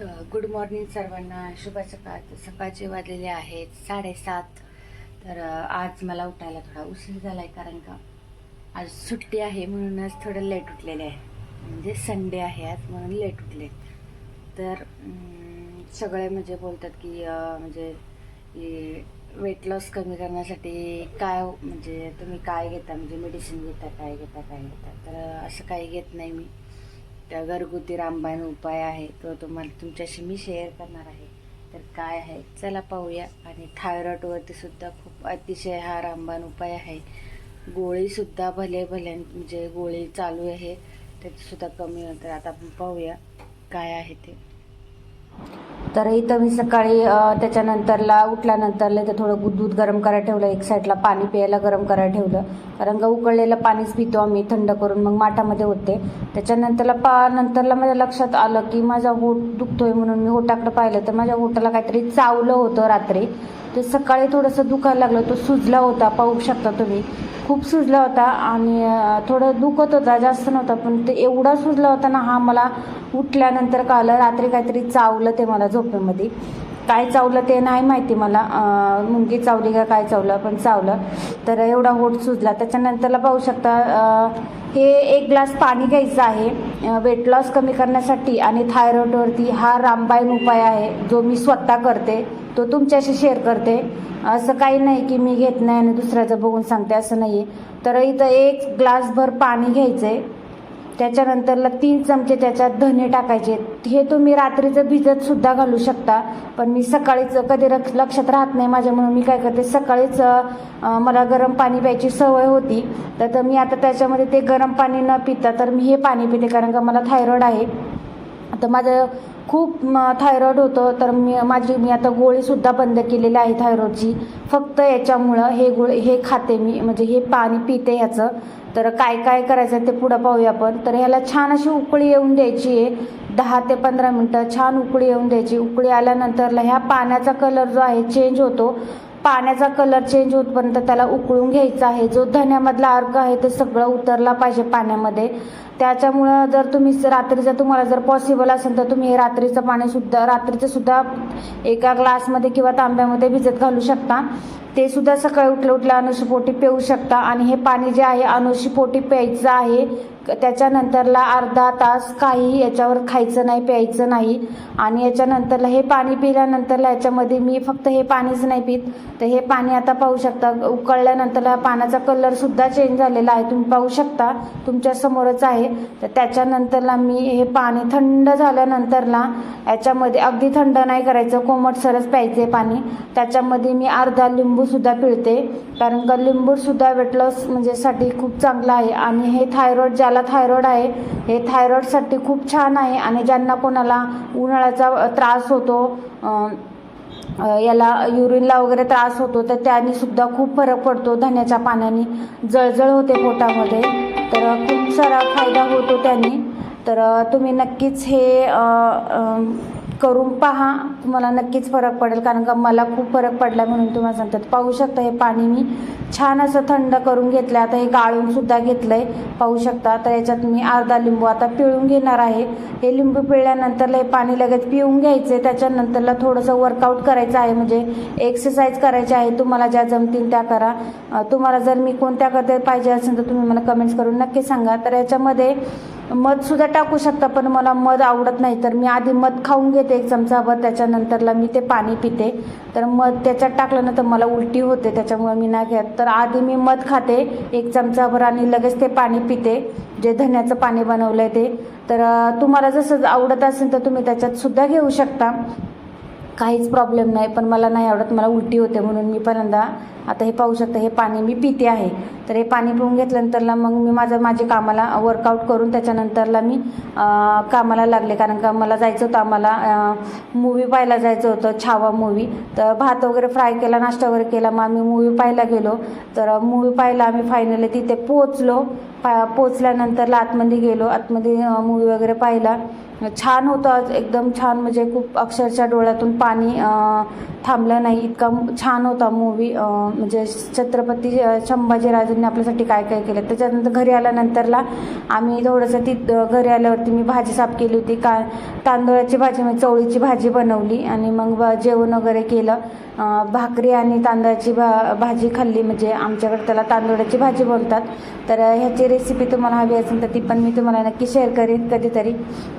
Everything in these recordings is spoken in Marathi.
तर गुड मॉर्निंग सर्वांना. शुभ सकाळ सकाळचे वाजलेले आहेत साडेसात. तर आज मला उठायला थोडा उशीर झाला आहे कारण का आज सुट्टी आहे म्हणून आज थोडं लेट उठलेले आहे. म्हणजे संडे आहे आज म्हणून लेट उठले. तर सगळे म्हणजे बोलतात की म्हणजे वेट लॉस कमी करण्यासाठी काय म्हणजे तुम्ही काय घेता? म्हणजे मेडिसिन घेता काय घेता काय घेता? तर असं काही घेत नाही मी. त्या घरगुती रामबाण उपाय आहे तो तुम्हाला तुमच्याशी मी शेअर करणार आहे. तर काय आहे? चला पाहूया. आणि थायरॉईडवरती सुद्धा खूप अतिशय हा रामबाण उपाय आहे. गोळीसुद्धा भले भले म्हणजे गोळी चालू आहे त्याचीसुद्धा कमी होतं. आता आपण पाहूया काय आहे ते. तर इथं मी सकाळी त्याच्यानंतरला उठल्यानंतरला इथं थोडं दूध दूध गरम करायला ठेवलं. एक साईडला पाणी प्यायला गरम करायला ठेवलं. कारण का उकळलेलं पाणीच पितो आम्ही थंड करून मग माठामध्ये होते. त्याच्यानंतरला पा नंतरला माझ्या लक्षात आलं की माझा होट दुखतोय म्हणून मी होटाकडे पाहिलं. तर माझ्या होटाला काहीतरी चावलं होतं रात्री. ते सकाळी थोडंसं दुखायला लागलं. तो सुजला होता पाहू शकता तुम्ही. खूप सुजला होता आणि थोडं दुखत होता जास्त नव्हता पण ते एवढा सुजला होता ना हा मला उठल्यानंतर कळलं रात्री काहीतरी चावलं ते मला झोपेमध्ये. काय चावलं ते नाही माहिती मला. मुंगी चावली का काय चावलं पण चावलं. तर एवढा होट सुजला. त्याच्यानंतरला पाहू शकता हे एक ग्लास पाणी घ्यायचं आहे वेट लॉस कमी करण्यासाठी. आणि थायरॉइडवरती हा रामबाईन उपाय आहे जो मी स्वतः करते. तो तुमच्याशी शेअर करते. असं काही नाही की मी घेत नाही आणि दुसऱ्याचं बघून सांगते असं नाही आहे तर इथं एक ग्लासभर पाणी घ्यायचं आहे त्याच्यानंतरला तीन चमचे त्याच्यात धने टाकायचे. हे तुम्ही रात्रीचं भिजत सुद्धा घालू शकता. पण मी सकाळीच कधी रक्ष- लक्षात राहत नाही माझ्या म्हणून मी काय करते सकाळीच मला गरम पाणी प्यायची सवय होती. तर तर मी आता त्याच्यामध्ये ते गरम पाणी न पिता तर मी हे पाणी पिते कारण का मला थायरॉइड आहे. तर माझं खूप थायरॉईड होतं. तर मी माझी मी आता गोळीसुद्धा बंद केलेली आहे थायरॉईडची. फक्त याच्यामुळं हे गोळी हे खाते मी. म्हणजे हे पाणी पिते ह्याचं. तर काय काय करायचं ते पुढं पाहूया आपण. तर ह्याला छान अशी उकळी येऊन द्यायची आहे. दहा ते पंधरा मिनटं छान उकळी येऊन द्यायची. उकळी आल्यानंतरला ह्या पाण्याचा कलर जो आहे चेंज होतो. पाण्याचा कलर चेंज होतपर्यंत त्याला उकळून घ्यायचा आहे. जो धण्यामधला अर्क आहे ते सगळं उतरला पाहिजे पाण्यामध्ये. त्याच्यामुळं जर तुम्ही रात्री जर तुम्हाला जर पॉसिबल असेल तर तुम्ही हे रात्रीचं पाणीसुद्धा रात्रीचं सुद्धा एका ग्लासमध्ये किंवा तांब्यामध्ये भिजत घालू शकता. ते सुद्धा सकाळी उठल्या उठल्या अनुशीपोटी पिऊ शकता. आणि हे पाणी जे आहे अनुशीपोटी प्यायचं आहे त्याच्यानंतरला अर्धा तास काही याच्यावर खायचं नाही प्यायचं नाही. आणि याच्यानंतरला हे पाणी पिल्यानंतरला याच्यामध्ये मी फक्त हे पाणीच नाही पित. तर हे पाणी आता पाहू शकता उकळल्यानंतरला पाण्याचा कलरसुद्धा चेंज झालेला आहे. तुम्ही पाहू शकता तुमच्यासमोरच आहे. तर त्याच्यानंतरला मी हे पाणी थंड झाल्यानंतरला याच्यामध्ये अगदी थंड नाही करायचं कोमट सरस प्यायचे पाणी. त्याच्यामध्ये मी अर्धा लिंबूसुद्धा पिळते. कारण का लिंबूसुद्धा वेटलॉस म्हणजे साठी खूप चांगलं आहे. आणि हे थायरॉइड ज्याला थायरॉइड आहे. हे थायरॉईडसाठी खूप छान आहे आणि ज्यांना कोणाला उन्हाळ्याचा त्रास होतो याला युरिनला वगैरे त्रास होतो तर त्याने सुद्धा खूप फरक पडतो धन्याच्या पाण्याने. जळजळ होते पोटामध्ये. तर खूप सारा फायदा होतो त्यांनी. तर तुम्ही नक्कीच हे करून पहा. तुम्हाला नक्कीच फरक पडेल कारण का मला खूप फरक पडला म्हणून तुम्हाला सांगतात. पाहू शकता हे पाणी मी छान असं थंड करून घेतलं आता हे गाळून सुद्धा घेतलंय. पाहू शकता. तर याच्यात मी अर्धा लिंबू आता पिळून घेणार आहे. हे लिंबू पिळल्यानंतरला हे पाणी लगेच पिऊन घ्यायचे त्याच्यानंतरला थोडंसं वर्कआउट करायचं आहे. म्हणजे एक्सरसाइज करायची आहे. तुम्हाला ज्या जमतील त्या करा. तुम्हाला जर मी कोणत्या करते पाहिजे असेल तर तुम्ही मला कमेंट्स करून नक्की सांगा. तर याच्यामध्ये मध सुद्धा टाकू शकता पण मला मध आवडत नाही. तर मी आधी मध खाऊन घेते एक चमचाभर त्याच्यानंतरला मी ते पाणी पिते. तर मध त्याच्यात टाकल्यानंतर मला उलटी होते त्याच्यामुळे मी नाही घेत. तर आधी मी मध खाते एक चमचाभर आणि लगेच ते पाणी पिते जे धन्याचं पाणी बनवलं आहे ते. तर तुम्हाला जसं आवडत असेल तर तुम्ही त्याच्यात सुद्धा घेऊ शकता. काहीच प्रॉब्लेम नाही पण मला नाही आवडत मला उलटी होते म्हणून मी पहिल्यांदा आता हे पाहू शकता हे पाणी मी पिते आहे. तर हे पाणी पिऊन घेतल्यानंतरला मग मी माझं माझे कामाला वर्कआउट करून त्याच्यानंतरला मी कामाला लागले. कारण का मला जायचं होतं आम्हाला मूवी पाहायला जायचं होतं छावा मूवी तर भात वगैरे फ्राय केला नाश्ता वगैरे केला मग आम्ही मूवी पाहायला गेलो. तर मूवी पाहायला आम्ही फायनली तिथे पोचलो पा पोचल्यानंतरला आतमध्ये गेलो. आतमध्ये मूवी वगैरे पाहिला. छान होतं एकदम छान. म्हणजे खूप अक्षरशः डोळ्यातून पाणी थांबलं नाही. इतका छान होता मूवी म्हणजे छत्रपती संभाजी संभाजीराजांनी आपल्यासाठी काय काय केलं? त्याच्यानंतर घरी आल्यानंतरला आम्ही थोडंसं ती घरी आल्यावरती मी भाजी साफ केली होती. का तांदळाची भाजी म्हणजे चवळीची भाजी बनवली. आणि मग जेवण वगैरे केलं. भाकरी आणि तांदळाची भा भाजी खाल्ली. म्हणजे आमच्याकडे त्याला तांदळाची भाजी बोलतात. तर ह्याची रेसिपी तुम्हाला हवी असेल तर ती पण मी तुम्हाला नक्की शेअर करेन कधीतरी.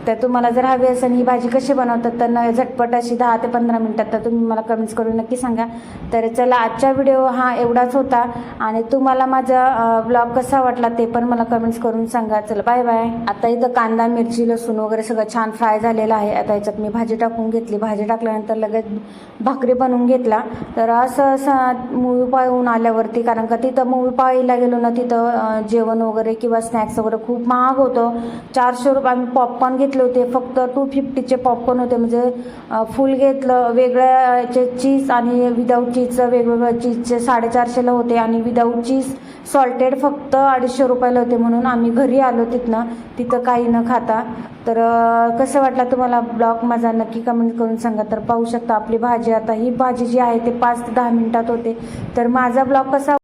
तर तुम्हाला जर हवी असेल ही भाजी कशी बनवतात तर न झटपट अशी दहा ते पंधरा मिनटात तर तुम्ही मला कमेंट्स करून नक्की सांगा. तर चला आजचा व्हिडिओ हा एवढाच होता. आणि तुम्हाला माझा ब्लॉग कसा वाटला ते पण मला कमेंट्स करून सांगा. चला बाय बाय आता इथं कांदा मिरची लसूण वगैरे सगळं छान फ्राय झालेलं आहे. आता याच्यात मी भाजी टाकून घेतली. भाजी टाकल्यानंतर लगेच भाकरी बनवून घेतला. तर असं असं मूवी पाहून आल्यावरती कारण का तिथं मूवी पाहायला गेलो ना तिथं जेवण वगैरे किंवा स्नॅक्स वगैरे खूप महाग होतं. चारशे रुपये आम्ही पॉपकॉर्न घेतले होते. फक्त टू फिफ्टीचे पॉपकॉर्न होते. म्हणजे फुल घेतलं. वेगळ्या याचे चीज आणि विदाऊट चीजचं वेगवेगळं चीजचे साडेचारशेला होते आणि विदाऊट चीज सॉल्टेड फक्त अडीचशे रुपयाला होते म्हणून आम्ही घरी आलो तिथनं. तिथं काही न खाता. तर कसं वाटलं तुम्हाला ब्लॉग माझा? नक्की कमेंट करून सांगा. तर पाहू शकता आपली भाजी. आता ही भाजी जी आहे ते पाच ते दहा मिनिटात होते. तर माझा ब्लॉग कसा